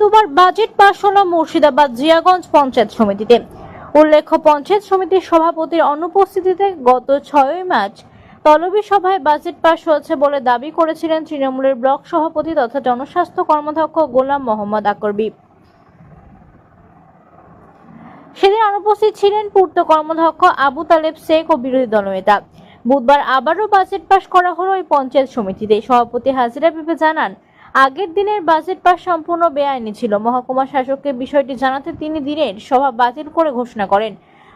দুবার বাজেট পাশ হল মুর্শিদাবাদ জিয়াগঞ্জ পঞ্চায়েত সমিতিতে। উল্লেখ্য, পঞ্চায়েত সমিতির সভাপতির অনুপস্থিতিতে গত ছয়ই মার্চ তলবি সভায় বাজেট পাশ হয়েছে বলে দাবি করেছিলেন তৃণমূলের ব্লক সভাপতি তথা জনস্বাস্থ্য কর্মধ্যক্ষ গোলাম মোহাম্মদ আকরবি। সেদিন অনুপস্থিত ছিলেন পূর্ত কর্মধ্যক্ষ আবু তালেব শেখ ও বিরোধী দলনেতা বুধবার আবারও বাজেট পাশ করা হলো ওই পঞ্চায়েত সমিতিতে। সভাপতি হাজিরা বিপে জানান আগের দিনের বাজেট পাস সম্পূর্ণ বেআইনি ছিল। মহকুমা শাসককে বিষয়টি জানাতে তিনি দিনের সভা বাতিল করে ঘোষণা করেন।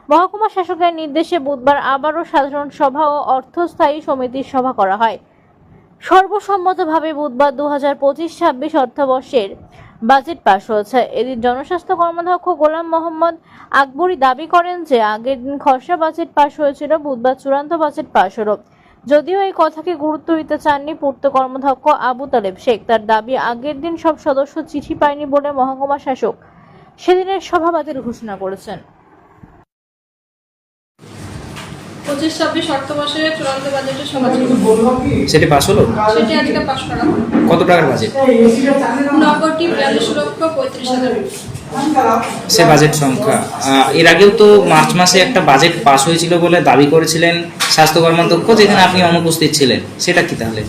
মহকুমা শাসকের নির্দেশে বুধবার আবারও সাধারণ সভা ও অর্থস্থায়ী সমিতির সভা করা হয়। সর্বসম্মতভাবে বুধবার দু হাজার পঁচিশ ছাব্বিশ অর্থবর্ষের বাজেট পাশ হয়েছে। এদিন জনস্বাস্থ্য কর্মাধ্যক্ষ গোলাম মোহাম্মদ আকবরী দাবি করেন যে, আগের দিন খসড়া বাজেট পাশ হয়েছিল, বুধবার চূড়ান্ত বাজেট পাশ হলো। যদিও এই কথাকে গুরুত্ব দিতে চাননি পূর্ত কর্মধ্যক্ষ আবু তালেব শেখ। তার দাবি আগের দিন সব সদস্য চিঠি পায়নি বলে মহকুমা শাসক সেদিনের সভা বাতিল ঘোষণা করেছেন। পঁচিশ ছাব্বিশ অর্থবর্ষে চূড়ান্ত বাজেটের সভা সেটি পাস হলো? সেটি আজকে পাশ করা কত টাকার বাজেট? নগরটি বিয়াল্লিশ লক্ষ পঁয়ত্রিশ হাজার। সে বাজেট সংখ্যা। এর আগেও তো মার্চ মাসে একটা বাজেট পাস হয়েছিল বলে দাবি করেছিলেন স্বাস্থ্য কর্মাধ্যক্ষ যেখানে আপনি অনুপস্থিত ছিলেন। সেটা কি তাহলে?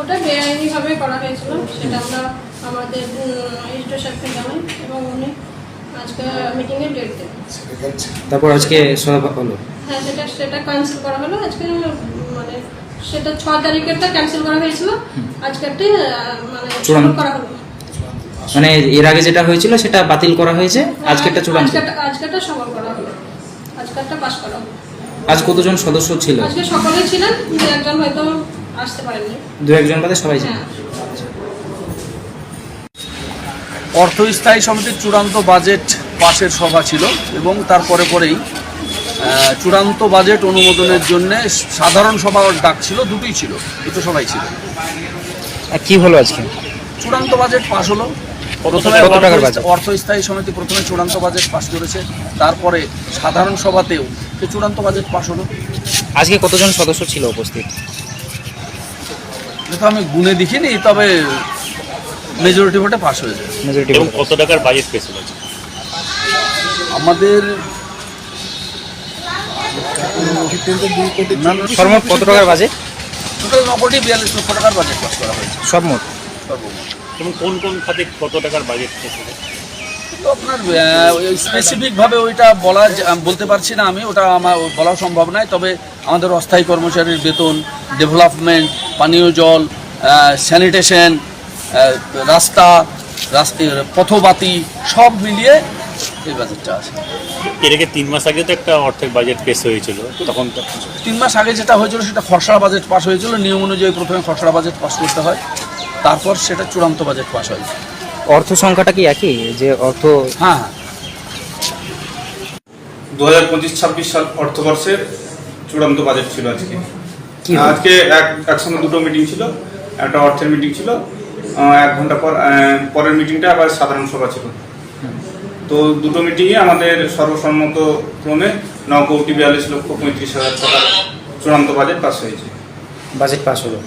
ওটা বেআইনিভাবে করা হয়েছিল। সেটা আমরা আমাদের সাহেবকে জানাই এবং উনি আজকে মিটিংয়ে ডেট দেবেন তারপর আজকে সভা হলো? হ্যাঁ সেটা সেটা ক্যান্সেল করা হলো। আজকে মানে সেটা ছ তারিখেরটা ক্যান্সেল করা হয়েছিল। আজকেরটি আহ, মানে। করা হলো। মানে এর আগে যেটা হয়েছিল সেটা বাতিল করা হয়েছে। আজকেরটা চূড়ান্ত। আজকেরটা আজকেরটা সফল করা হলো। আজকেরটা পাস করা হলো। আজ কতজন সদস্য ছিল? আজকে সকলেই ছিলেন দু একজন হয়তো আসতে পারেননি। দু একজন বাদে সবাই ছিল। হ্যাঁ। অর্থস্থায়ী সমিতির চূড়ান্ত বাজেট পাশের সভা ছিল এবং তারপরে পরেই আহ, চূড়ান্ত বাজেট অনুমোদনের জন্য সাধারণ সভা ডাক ছিল দুটোই ছিল দুটো সভাই ছিল। আর কি হলো আজকে? চূড়ান্ত বাজেট পাশ হলো। প্রথমে কত টাকার অর্থ- বাজেট? অর্থস্থায়ী সমিতি প্রথমে চূড়ান্ত বাজেট পাশ করেছে তারপরে সাধারণ সভাতেও সে চূড়ান্ত বাজেট পাশ হলো। আজকে কতজন সদস্য ছিল উপস্থিত? যেহেতু আমি গুনে দেখিনি তবে মেজরিটি ভোটে পাশ হয়েছে। মেজরিটি এবং কত টাকার বাজেট পেয়েছিল আমাদের সর্বমোট কত টাকার বাজেট টোটাল ন কোটি বিয়াল্লিশ লক্ষ টাকার বাজেট পাস করা হয়েছে। সব মোট সর্বমোট। এবং কোন কোন খাতে কত টাকার বাজেট তো আপনার স্পেসিফিক ভাবে ওইটা বলা বলতে পারছি না আমি ওটা আমার বলা সম্ভব নয় তবে আমাদের অস্থায়ী কর্মচারীর বেতন ডেভেলপমেন্ট পানীয় জল স্যানিটেশন রাস্তা পথবাতি সব মিলিয়ে এই বাজেটটা আছে। এর আগে তিন মাস আগে তো একটা অর্থের বাজেট পেশ হয়েছিল তখন তিন মাস আগে যেটা হয়েছিল সেটা খসড়া বাজেট পাস হয়েছিল নিয়ম অনুযায়ী প্রথমে খসড়া বাজেট পাস করতে হয়। তারপর সেটা চূড়ান্ত বাজেট পাস হয়। অর্থ সংখ্যাটা কি একই? যে অর্থ হ্যাঁ হ্যাঁ। দু হাজার পঁচিশ ছাব্বিশ সাল অর্থবর্ষের চূড়ান্ত বাজেট ছিল আজকে। কি হলো? আজকে এক একসঙ্গে দুটো মিটিং ছিল। একটা অর্থের মিটিং ছিল। আহ, এক ঘণ্টা পর আহ, পরের মিটিংটা আবার সাধারণ সভা ছিল। তো দুটো মিটিংয়ে আমাদের সর্বসম্মত ক্রমে ন কোটি বিয়াল্লিশ লক্ষ পঁয়ত্রিশ হাজার টাকার চূড়ান্ত বাজেট পাস হয়েছে। বাজেট পাস হলো।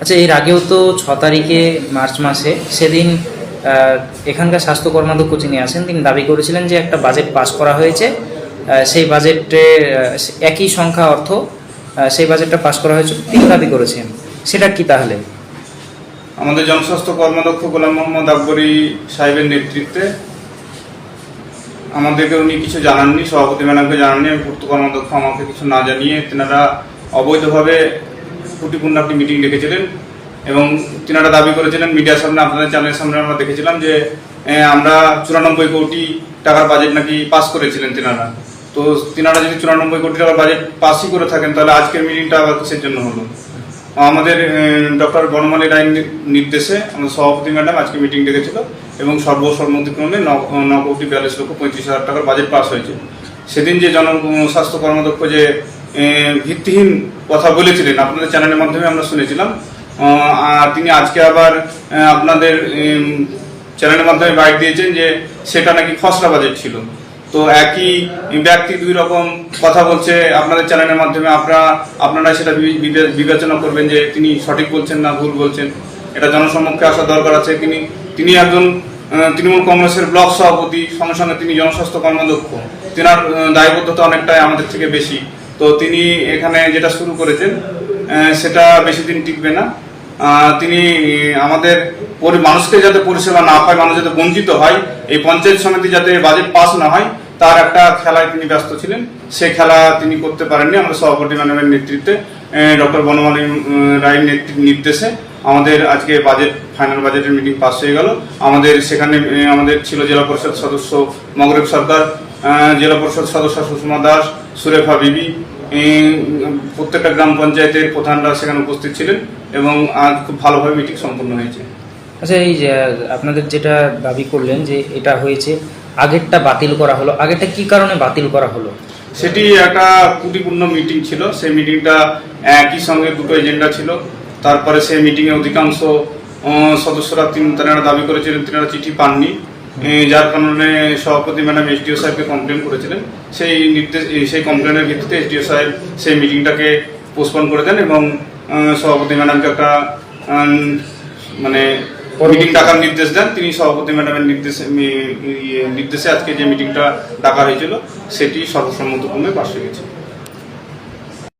আচ্ছা এর আগেও তো ছ তারিখে মার্চ মাসে সেদিন এখানকার স্বাস্থ্য কর্মাধ্যক্ষ যিনি আছেন, তিনি দাবি করেছিলেন যে একটা বাজেট পাস করা হয়েছে। সেই বাজেটে একই সংখ্যা অর্থ সেই বাজেটটা পাস করা হয়েছে তিনি দাবি করেছেন। সেটা কি তাহলে? আমাদের জনস্বাস্থ্য কর্মাধ্যক্ষ গোলাম মোহাম্মদ আকবরী সাহেবের নেতৃত্বে। আমাদেরকে উনি কিছু জানাননি, সভাপতি ম্যাডামকে জানাননি, আমি পূর্ত কর্মাধ্যক্ষ আমাকে কিছু না জানিয়ে তেনারা অবৈধভাবে ত্রুটিপূর্ণ একটি মিটিং ডেকেছিলেন এবং তিনারা দাবি করেছিলেন মিডিয়ার সামনে, আপনাদের চ্যানেলের সামনে আমরা দেখেছিলাম যে আমরা চুরানব্বই কোটি টাকার বাজেট নাকি পাস করেছিলেন তিনারা। তো তিনারা যদি চুরানব্বই কোটি টাকার বাজেট পাসই করে থাকেন, তাহলে আজকের মিটিংটা আবার কিসের জন্য হলো? আমাদের ডক্টর বনমালী রায়ের নির্দেশে আমাদের সভাপতি ম্যাডাম আজকে মিটিং ডেকেছিল এবং সর্বসম্মতিক্রমে ন- কোটি বিয়াল্লিশ লক্ষ পঁয়ত্রিশ হাজার টাকার বাজেট পাস হয়েছে। সেদিন যে জন, স্বাস্থ্য কর্মদক্ষ যে ভিত্তিহীন কথা বলেছিলেন। আপনাদের চ্যানেলের মাধ্যমে আমরা শুনেছিলাম। আর তিনি আজকে আবার আপনাদের চ্যানেলের মাধ্যমে বাইক দিয়েছেন যে সেটা নাকি খসড়া বাজেট ছিল। তো একই ব্যক্তি দুই রকম কথা বলছে আপনাদের চ্যানেলের মাধ্যমে। আপনারা আপনারা সেটা বিবেচনা করবেন যে তিনি সঠিক বলছেন না ভুল বলছেন। এটা জনসম্মুখে আসা দরকার আছে। তিনি তিনি একজন তৃণমূল কংগ্রেসের ব্লক সভাপতি, সঙ্গে সঙ্গে তিনি জনস্বাস্থ্য কর্মদক্ষ তেনার দায়বদ্ধতা অনেকটাই আমাদের থেকে বেশি। তো তিনি এখানে যেটা শুরু করেছেন সেটা বেশি দিন টিকবে না। তিনি, আমাদের মানুষকে যাতে পরিষেবা না পায়, মানুষ যাতে বঞ্চিত হয়, এই পঞ্চায়েত সমিতি যাতে বাজেট পাস না হয়, তার একটা খেলায় তিনি ব্যস্ত ছিলেন। সেই খেলা তিনি করতে পারেননি। আমাদের সভাপতি ম্যাডামের নেতৃত্বে ডক্টর বনমালী রায়ের নির্দেশে আমাদের আজকে বাজেট, ফাইনাল বাজেটের মিটিং পাস হয়ে গেল। আমাদের সেখানে আমাদের ছিল জেলা পরিষদ সদস্য মগরেব সরকার জেলা পরিষদ সদস্য সুষমা দাস সুরেখা বিবি প্রত্যেকটা গ্রাম পঞ্চায়েতের প্রধানরা সেখানে উপস্থিত ছিলেন এবং আজ খুব ভালোভাবে মিটিং সম্পন্ন হয়েছে। আচ্ছা এই যে আপনাদের যেটা দাবি করলেন যে এটা হয়েছে আগেরটা বাতিল করা হলো আগেরটা কি কারণে বাতিল করা হলো? সেটি একটা ত্রুটিপূর্ণ মিটিং ছিল সেই মিটিংটা একই সঙ্গে দুটো এজেন্ডা ছিল। তারপরে সেই মিটিংয়ে অধিকাংশ সদস্যরা তিন তারা দাবি করেছিলেন তিনারা চিঠি পাননি। যার কারণে সভাপতি ম্যাডাম এসডিও সাহেবকে কমপ্লেন করেছিলেন। সেই নির্দেশ সেই কমপ্লেনের ভিত্তিতে এসডিও সাহেব সেই মিটিংটাকে পোস্টপোন করে দেন এবং সভাপতি ম্যাডামকে একটা মানে মিটিং ডাকার নির্দেশ দেন। তিনি সভাপতি ম্যাডামের নির্দেশে ইয়ে, নির্দেশে আজকে যে মিটিংটা ডাকা হয়েছিল সেটি সর্বসম্মতক্রমে পাশ হয়ে গেছে।